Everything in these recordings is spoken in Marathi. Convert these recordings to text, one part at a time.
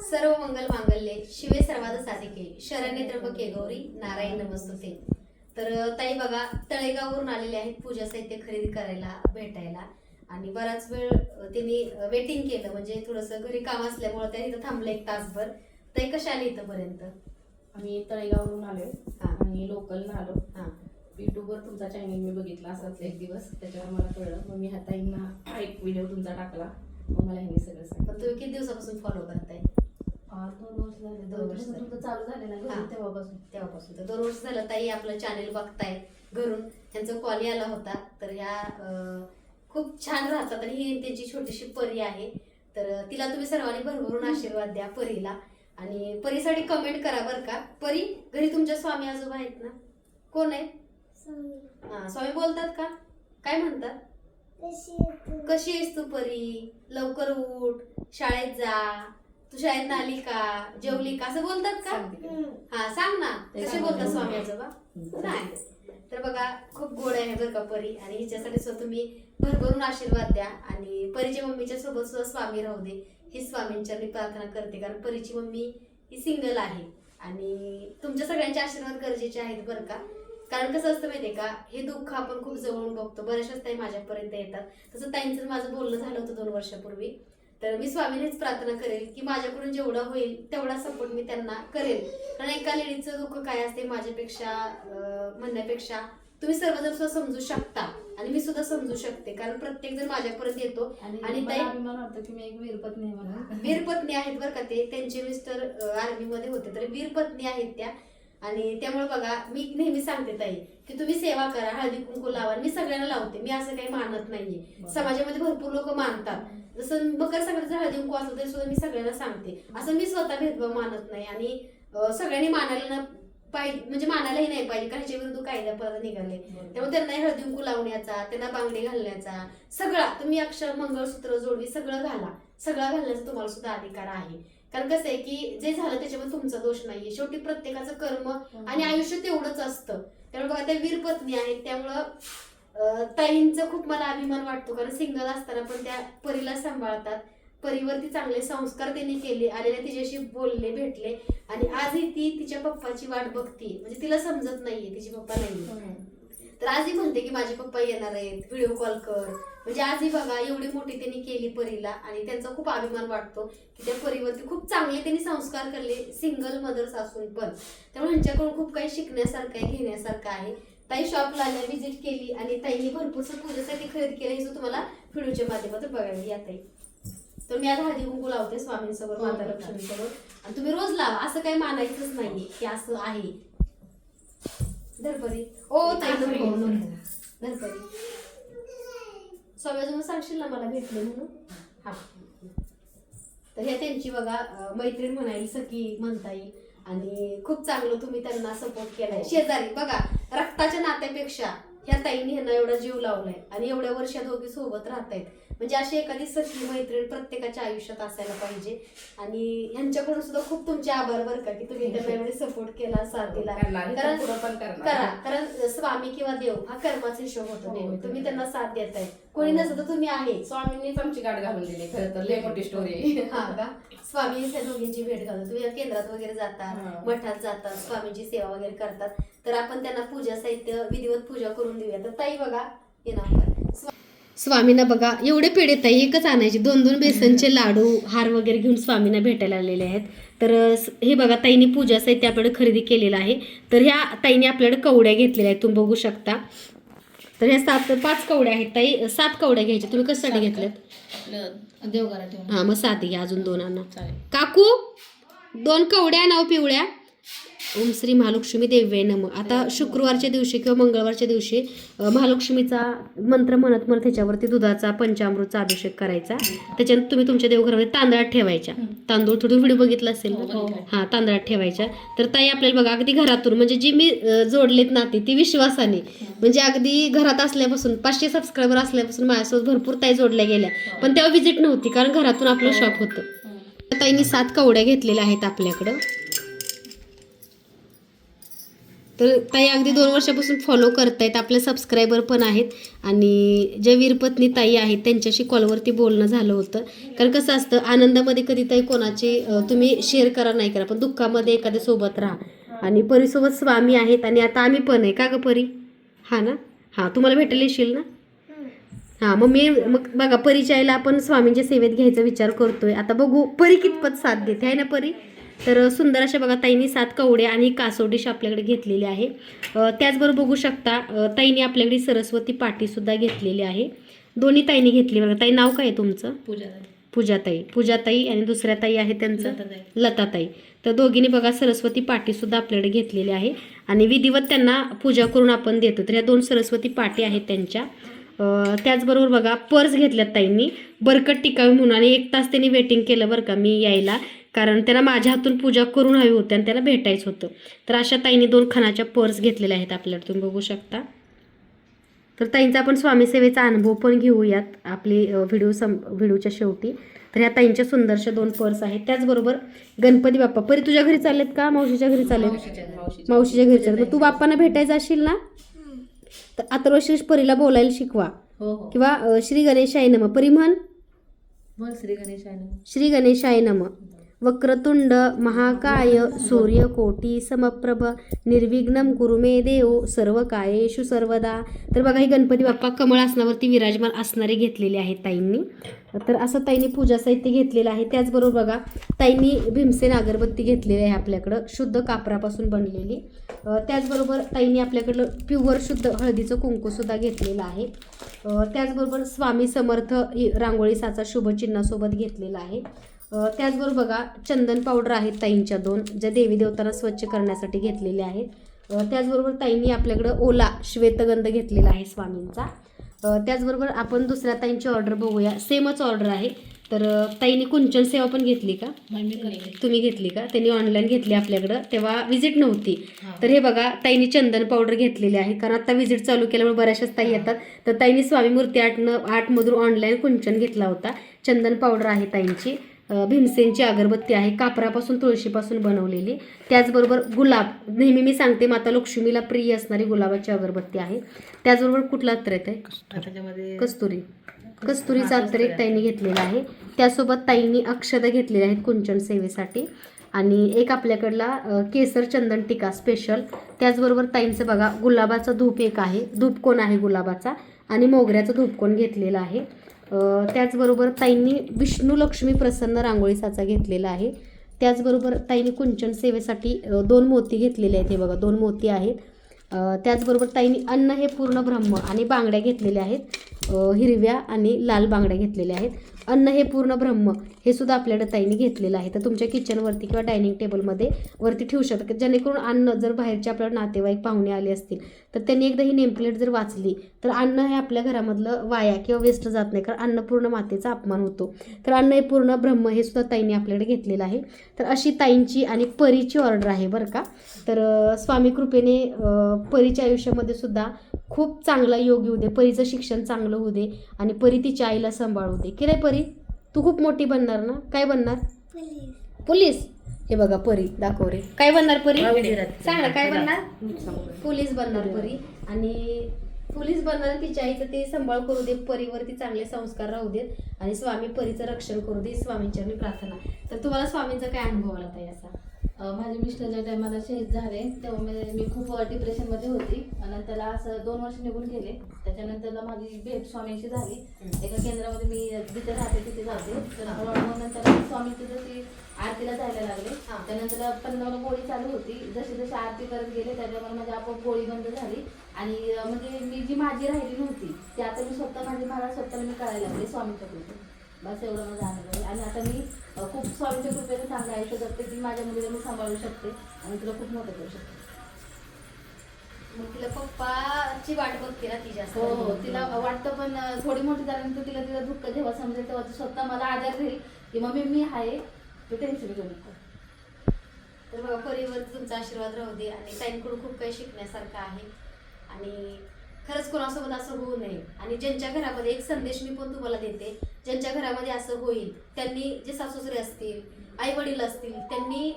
सर्व मंगल मांगल्ये शिवे सर्वाद साधिके शरण्य त्र्यंबके गौरी नारायण नमस्तुते. तर ताई बघा तळेगाववरून आलेले आहेत पूजा साहित्य खरेदी करायला भेटायला. आणि बराच वेळ त्यांनी वेटिंग केलं. म्हणजे थोडंसं घरी काम असल्यामुळे त्या इथं थांबलं एक तासभर. ताई कशा आले इथंपर्यंत? आम्ही तळेगाववरून आलोय. हा. आणि लोकल आलो. हा. युट्यूबवर तुमचा चॅनल मी बघितला असाच एक दिवस. त्याच्यावर मला कळलं. मग मी ह्या ताईंना एक व्हिडिओ तुमचा टाकला. मग मला ह्यांनी सगळं पण सांगितलं तुम्ही किती दिवसापासून फॉलो करताय? हा, दोन वर्ष झाले दोन दोन वर्ष वर्ष झाले. तुमचं चालू झालेलं हा. आहे तेव्हापासून? तेव्हापासून. तर दोन वर्ष झालं ताई आपलं चॅनेल बघताय घरून. त्यांचा कॉल आला होता. तर ह्या अं, खूप छान राहतात आणि ही त्यांची छोटीशी परी आहे. तर तिला तुम्ही सर्वांनी भरभरून आशीर्वाद द्या परीला. आणि परीसाठी कमेंट करा बरं का. परी घरी तुमच्या स्वामी आजोबा आहेत ना? कोण आहे? हा स्वामी बोलतात का? काय म्हणतात? कशी आहेस तू परी? लवकर उठ. शाळेत जा. तू शाळेत आली का जेवली का असं बोलतात का. हा सांग ना. कसे. बोलतात स्वामी आजोबा नाही तर बघा खूप गोड आहे बरं का परी. आणि हिच्यासाठी सुद्धा तुम्ही भरभरून आशीर्वाद द्या. आणि परीच्या मम्मीच्या सोबत सुद्धा स्वामी राहू दे. ही स्वामींच्या मी प्रार्थना करते कारण परीची मम्मी ही सिंगल आहे. आणि तुमच्या सगळ्यांचे आशीर्वाद गरजेचे आहेत बरं का. कारण कसं असतं माहितीये का हे दुःख आपण खूप जवळून बघतो. बऱ्याचशाच ताई माझ्यापर्यंत येतात. तसं ताईंचं माझं बोलणं झालं होतं दोन वर्षापूर्वी. तर मी स्वामीनेच प्रार्थना करेल की माझ्याकडून जेवढा होईल तेवढा सपोर्ट मी त्यांना करेल. कारण एका लेडीचं दुःख काय असते माझ्यापेक्षा म्हणण्यापेक्षा तुम्ही सर्वजण सुद्धा समजू शकता. आणि मी सुद्धा समजू शकते कारण प्रत्येक जण माझ्यापर्यंत येतो. आणि वीरपत्नी आहेत बरं का ते. त्यांचे मिस्टर आर्मी मध्ये होते. तर वीरपत्नी आहेत त्या. आणि त्यामुळे बघा मी नेहमी सांगते ताई की तुम्ही सेवा करा हळदी कुंकू लावा मी सगळ्यांना लावते. मी असं काही मानत नाहीये. समाजामध्ये भरपूर लोक मानतात. जसं मकर संक्रांतीचा हळदी कुंकू असलं तरी सुद्धा मी सगळ्यांना सांगते. असं मी स्वतः भेदभाव मानत नाही आणि सगळ्यांनी मानायला ना पाहिजे म्हणजे मानायलाही नाही पाहिजे कारण ह्याच्या विरुद्ध कायदा परत निघाले त्यामुळे त्यांना हळदी कुंकू लावण्याचा त्यांना बांगडी घालण्याचा सगळा तुम्ही अक्षर मंगळसूत्र जोडवी सगळं घाला. सगळं घालण्याचा तुम्हाला सुद्धा अधिकार आहे. कारण कसं आहे की जे झालं त्याच्यामध्ये तुमचा दोष नाहीये. शेवटी प्रत्येकाचं कर्म आणि आयुष्य तेवढंच असतं. त्यामुळे बघा त्या वीर पत्नी आहेत. त्यामुळं ताईंचा खूप मला अभिमान वाटतो. कारण सिंगल असताना पण त्या परीला सांभाळतात. परीवरती चांगले संस्कार त्यांनी केले. आलेल्या तिच्याशी बोलले भेटले. आणि आजही ती तिच्या पप्पाची वाट बघती. म्हणजे तिला समजत नाहीये तिचे पप्पा नाहीये. तर आजही म्हणते की माझे पप्पा येणार आहेत. व्हिडिओ कॉल कर. म्हणजे आजही बघा एवढी मोठी त्यांनी केली परीला आणि त्यांचा खूप अभिमान वाटतो की त्या परीवरती खूप चांगले त्यांनी संस्कार केले सिंगल मदर्स असून पण. त्यामुळे ह्यांच्याकडून खूप काही शिकण्यासारखं आहे घेण्यासारखं आहे. ताई शॉपला आल्या व्हिजिट केली आणि ताईंनी भरपूरसं पूजेसाठी खरेदी केलं हे तुम्हाला व्हिडिओच्या माध्यमातून बघायला या ताई. तर मी आज हळदी कुंकू लावते स्वामींसोबत हो, माता हो. लक्ष्मीसोबत आणि तुम्ही रोज लावा असं काही मानायचंच नाहीये की असं आहे. धरपरी ओ ताई धरपरी स्वामी सांगशील ना मला भेटले म्हणून? हा. तर ह्या त्यांची बघा मैत्रीण म्हणाली सखी म्हणता येईल आणि खूप चांगलं तुम्ही त्यांना सपोर्ट केलाय. शेजारी बघा रक्ताच्या नात्यापेक्षा ह्या ताईंनी ह्यांना एवढा जीव लावलाय आणि एवढ्या वर्षा दोघी सोबत राहतायत. म्हणजे अशी एखादी सखी मैत्रीण प्रत्येकाच्या आयुष्यात असायला पाहिजे. आणि ह्यांच्याकडून सुद्धा खूप तुमचे आभार बरं का की तुम्ही त्यांना एवढे सपोर्ट केला साथ दिला. करणार इथून कारण करा कारण स्वामी किंवा देव हा कर्माचा हिशोब होतो हो, नेहमी. हो. तुम्ही त्यांना साथ देताय. कोणी नसतं तुम्ही आहे. स्वामींनीच आमची गाठ घालून दिली खरं तर लय मोठी स्टोरी हा का? स्वामी ह्या दोघींची भेट घालतो तुम्ही केंद्रात वगैरे हा. जातात मठात जातात स्वामींची सेवा वगैरे करतात. तर आपण त्यांना पूजा साहित्य विधिवत पूजा करून देऊया. तर ताई बघा ये ना स्वामींना बघा एवढे पेढे ताई एकच आणायचे. दोन दोन बेसनचे लाडू हार वगैरे घेऊन स्वामींना भेटायला आलेले आहेत. तर हे बघा ताईने पूजा साहित्य आपल्याकडे खरेदी केलेलं आहे. तर ह्या ताईने आपल्याकडे कवड्या घेतलेल्या आहेत तुम्ही बघू शकता. तर ह्या सात पाच कवड्या आहेत ताई. सात कवड्या घ्यायच्या. तुम्ही कशासाठी घेतल्यात? देवघरात ठेवून. हा मग सात घ्या अजून दोन आणा. काकू दोन कवड्या नाव पिवळ्या. ओम श्री महालक्ष्मी देव्ये नम. आता शुक्रवारच्या दिवशी किंवा मंगळवारच्या दिवशी महालक्ष्मीचा मंत्र म्हणत म्हणत त्याच्यावरती दुधाचा पंचामृतचा अभिषेक करायचा. त्याच्यानंतर तुम्ही तुमच्या देवघरामध्ये तांदळात ठेवायच्या. तांदूळ थोडी व्हिडिओ बघितला असेल? हो. हा तांदळात ठेवायच्या. तर ताई आपल्याला बघा अगदी घरातून म्हणजे जी मी जोडलेत नाती ती विश्वासाने. म्हणजे अगदी घरात असल्यापासून पाचशे सबस्क्रायबर असल्यापासून माझ्यासोबत भरपूर ताई जोडल्या गेल्या. पण तेव्हा विजिट नव्हती कारण घरातून आपलं शॉप होतं. ताईंनी सात कवड्या घेतलेल्या आहेत आपल्याकडं. तर ताई अगदी दोन वर्षापासून फॉलो करतायत आपले सबस्क्रायबर पण आहेत. आणि ज्या वीरपत्नी ताई आहेत त्यांच्याशी कॉलवरती बोलणं झालं होतं. कारण कसं असतं आनंदामध्ये कधी ताई कोणाची तुम्ही शेअर करा नाही करा पण दुःखामध्ये एखाद्या सोबत राहा. आणि परीसोबत स्वामी आहेत आणि आता आम्ही पण आहे. का ग परी? हा ना? हां तुम्हाला भेटेल येशील ना? हां मग मी मग बघा परीच्या आईला आपण स्वामींच्या सेवेत घ्यायचा विचार करतोय. आता बघू परी कितपत साथ देते. आहे ना परी? तर सुंदर अशा बघा ताईंनी सात कवड्या आणि कासव डिश आपल्याकडे घेतलेली आहे. त्याचबरोबर बघू शकता ताईंनी आपल्याकडे सरस्वती पाटीसुद्धा घेतलेली आहे. दोन्ही ताईंनी घेतली बघा. ताई नाव काय आहे तुमचं? पूजा पूजाताई. पूजाताई आणि दुसऱ्या ताई आहे त्यांचं? लताताई. तर दोघींनी बघा सरस्वती पाटीसुद्धा आपल्याकडे घेतलेली आहे. आणि विधिवत त्यांना पूजा करून आपण देतो. तर ह्या दोन सरस्वती पाटी आहेत त्यांच्या. त्याचबरोबर बघा पर्स घेतल्यात ताईंनी. बरकट टिकावी म्हणून आणि एक तास त्यांनी वेटिंग केलं बरं का मी यायला. कारण त्यांना माझ्या हातून पूजा करून हवी होती आणि त्याला भेटायचं होतं. तर अशा ताईंनी दोन खणाच्या पर्स घेतलेल्या आहेत आपल्याला तुम्ही बघू शकता. तर ताईंचा आपण स्वामी सेवेचा अनुभव पण घेऊयात आपली व्हिडिओ सम व्हिडिओच्या शेवटी. तर ह्या ताईंच्या सुंदरशा दोन पर्स आहेत. त्याचबरोबर गणपती बाप्पा परी तुझ्या घरी चाललेत का? मावशीच्या घरी चाललेत? मावशीच्या घरी. चाललेत. मग तू बाप्पांना भेटायचं असशील ना? तर अथर्वशीष परीला बोलायला शिकवा. हो हो. किंवा श्री गणेशाय नम. परी म्हण. श्री गणेश आहे ना श्री गणेशाय नम. वक्रतुंड महाकाय सूर्यकोटी समप्रभ निर्विघ्नम कुरु मे देव सर्व कायेशु सर्वदा. तर बघा ही गणपती बाप्पा कमळ आसनावरती विराजमान असणारे घेतलेले आहेत ताईंनी. तर असं ताईंनी पूजा साहित्य घेतलेलं आहे. त्याचबरोबर बघा ताईंनी भीमसेन अगरबत्ती घेतलेली आहे आपल्याकडं शुद्ध कापरापासून बनलेली. त्याचबरोबर ताईंनी आपल्याकडलं प्युअर शुद्ध हळदीचं कुंकूसुद्धा घेतलेलं आहे. त्याचबरोबर स्वामी समर्थ ही रांगोळी साचा शुभचिन्हासोबत घेतलेला आहे. त्याचबरोबर बघा चंदन पावडर आहेत ताईंच्या दोन ज्या देवी देवतांना स्वच्छ करण्यासाठी घेतलेल्या आहेत. त्याचबरोबर ताईंनी आपल्याकडं ओला श्वेतगंध घेतलेला आहे स्वामींचा. त्याचबरोबर आपण दुसऱ्या ताईंची ऑर्डर बघूया. सेमच ऑर्डर आहे. तर ताईंनी कुंचन सेवा पण घेतली का? तुम्ही घेतली का? त्यांनी ऑनलाईन घेतली आपल्याकडं तेव्हा विजिट नव्हती. तर हे बघा ताईंनी चंदन पावडर घेतलेली आहे. कारण आता विजिट चालू केल्यामुळे बऱ्याचशाच ताई येतात. तर ताईंनी स्वामी मूर्ती आठनं आठमधून ऑनलाईन कुंचन घेतला होता. चंदन पावडर आहे ताईंची. भीमसेनची अगरबत्ती आहे कापरापासून तुळशीपासून बनवलेली. त्याचबरोबर गुलाब नेहमी मी सांगते माता लक्ष्मीला प्रिय असणारी गुलाबाची अगरबत्ती आहे. त्याचबरोबर कुठला अत्तर येत आहे कस्तुरी. कस्तुरीचा अत्तर एक ताईंनी घेतलेला आहे. त्यासोबत ताईंनी अक्षता घेतलेल्या आहेत कुंचन सेवेसाठी. आणि एक आपल्याकडला केसर चंदन टिका स्पेशल त्याचबरोबर ताईंचं बघा गुलाबाचा धूप एक आहे. धूपकोन आहे गुलाबाचा? आणि मोगऱ्याचा धूपकोन घेतलेला आहे? त्याचबरोबर ताईंनी विष्णू लक्ष्मी प्रसन्न रांगोळी साचा घेतलेला आहे. त्याचबरोबर ताईंनी कुंचन सेवेसाठी दोन मोती घेतलेले आहेत. हे बघा दोन मोती आहेत. त्याचबरोबर ताईंनी अन्न हे पूर्ण ब्रह्म आणि बांगड्या घेतलेल्या आहेत. हिरव्या आणि लाल बांगड्या घेतलेल्या आहेत. अन्न हे पूर्ण ब्रह्म हे सुद्धा आपल्या ताईंनी घेतलेलं आहे. तर तुमच्या किचनवरती किंवा डायनिंग टेबलमध्ये वरती ठेवू शकता. जेणेकरून अन्न जर बाहेरचे आपल्याला नातेवाईक पाहुणे आले असतील तर त्यांनी एकदा ही नेमप्लेट जर वाचली तर अन्न हे आपल्या घरामधलं वाया किंवा वेस्ट जात नाही. कारण अन्न पूर्ण मातेचा अपमान होतो. तर अन्न हे पूर्ण ब्रह्म हे सुद्धा ताईंनी आपल्याकडे घेतलेलं आहे. तर अशी ताईंची आणि परीची ऑर्डर आहे बरं का. तर स्वामी कृपेने परीच्या आयुष्यामध्ये सुद्धा खूप चांगला योग येऊ दे. परीचं शिक्षण चांगलं होऊ दे आणि परी तिच्या आईला सांभाळू दे. की नाही परी? तू खूप मोठी बनणार ना? काय बनणार? पोलीस. हे बघा परी दाखव रे. काय बनणार परी? सांग ना काय बनणार? पोलीस बनणार परी. आणि पोलीस बनणार तिच्या आईचं ते सांभाळ करू दे परीवरती चांगले संस्कार राहू देत. आणि स्वामी परीचं रक्षण करू दे स्वामींच्या प्रार्थना. तर तुम्हाला स्वामींचा काय अनुभव आला ताई असा? माझे मिस्टर ज्या टायमाला शहीद झाले. तेव्हा मी- मी खूप डिप्रेशनमध्ये होती. आणि नंतर असं दोन वर्ष निघून गेले. त्याच्यानंतर माझी भेट स्वामींशी झाली. एका केंद्रामध्ये मी जिथे राहते तिथे जाते. तर हळूहळू नंतर स्वामींची जशी आरतीला जायला लागले. त्यानंतर मला गोळी चालू होती. जशी जशी आरती करत गेले त्याच्यामुळे माझी आपोआप गोळी बंद झाली. आणि म्हणजे मी जी माझी राहिली नव्हती ती आता मी स्वतः माझी मला स्वतःला मी करायला लागले स्वामींच्या कृपेने बस एवढं माझा अनुभव आहे आणि आता मी खूप स्वामीच्या कृपेने चांगलं आयुष्य जगते की माझ्या मुलीला मी सांभाळू शकते आणि तुला खूप मोठं करू शकते. मग तिला पप्पाची वाट बघते ना ती जास्त. हो हो तिला वाटतं पण थोडी मोठी झाल्यानंतर तिला तिला दुःख जेव्हा समजेल तेव्हा ती स्वतः मला आधार देईल. की मम्मी मी आहे तू टेन्शन घेऊ नको. तर बघा परिवार तुमचा आशीर्वाद राहू दे आणि ताईंकडून खूप काही शिकण्यासारखं आहे. आणि खरंच कोणासोबत असं होऊ नये. आणि ज्यांच्या घरामध्ये एक संदेश मी पण तुम्हाला देते ज्यांच्या घरामध्ये असं होईल त्यांनी जे सासूसरे असतील आई वडील असतील त्यांनी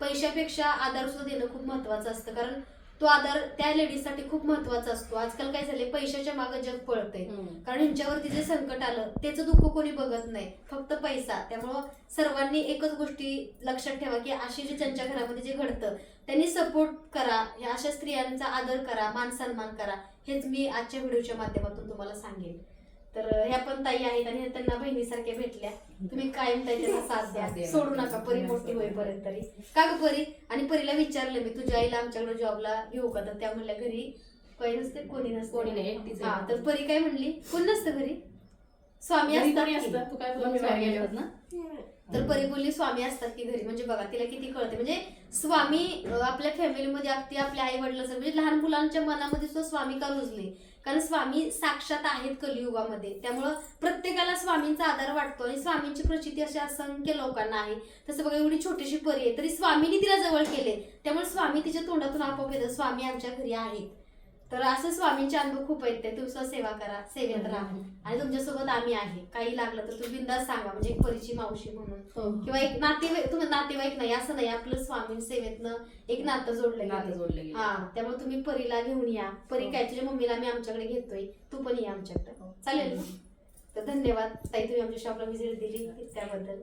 पैशापेक्षा आधार सुद्धा देणं खूप महत्वाचं असतं. कारण तो आधार त्या लेडीजसाठी खूप महत्त्वाचा असतो. आजकाल काय झाले पैशाच्या मागे जग पळतंय. कारण ह्यांच्यावरती जे संकट आलं त्याचं दुःख कोणी बघत नाही. फक्त पैसा. त्यामुळं सर्वांनी एकच गोष्टी लक्षात ठेवा की अशी जे ज्यांच्या घरामध्ये जे घडतं त्यांनी सपोर्ट करा. या अशा स्त्रियांचा आदर करा मान सन्मान करा. हेच मी आजच्या व्हिडिओच्या माध्यमातून तुम्हाला सांगेन. तर ह्या पण ताई आहेत आणि त्यांना बहिणीसारख्या भेटल्या. तुम्ही कायम त्यांच्या साथ साथ द्या. सोडू नका. परी मोठी होईपर्यंत तरी. का ग परी? आणि परीला विचारलं मी तुझ्या आईला आमच्याकडे जॉबला घेऊ का? तर त्या म्हणल्या घरी काही नसते कोणी नसते. कोणी नाही. हा तर परी काय म्हणली कोण नसतं घरी? स्वामी असतात? तू काय बोलली? बाहेर गेले होत ना? तर परी बोलली स्वामी असतात की घरी. म्हणजे बघा तिला किती कळते म्हणजे स्वामी आपल्या फॅमिलीमध्ये अगदी आपल्या आई वडिलांचं म्हणजे लहान मुलांच्या मनामध्ये सुद्धा स्वामी का रुजले? कारण स्वामी साक्षात आहेत कलियुगामध्ये. त्यामुळं प्रत्येकाला स्वामींचा आधार वाटतो आणि स्वामींची प्रचिती अशा असंख्य लोकांना आहे. तसं बघा एवढी छोटीशी परी आहे तरी स्वामीने तिला जवळ केले त्यामुळे स्वामी तिच्या तोंडातून आपोआप येतं स्वामी आमच्या घरी आहेत. तर असं स्वामींचे अनुभव खूप आहेत ते तुमचा सेवा करा सेवेत राहा. आणि तुमच्यासोबत आम्ही आहे. काही लागलं तर तुम्ही बिंदास सांगा म्हणजे एक परीची मावशी म्हणून. हो. किंवा एक नातेवाईक तुम्ही नातेवाईक नाही असं नाही. आपलं स्वामी सेवेतनं एक नातं जोडलं नातं. जोडलं. हा त्यामुळे तुम्ही परीला घेऊन या. परी हो. काय तुझ्या मम्मीला मी आमच्याकडे घेतोय. तू पण ये आमच्याकडे. हो. चालेल ना? तर धन्यवाद. ताई तुम्ही आमच्या शॉपला व्हिजिट दिली त्याबद्दल.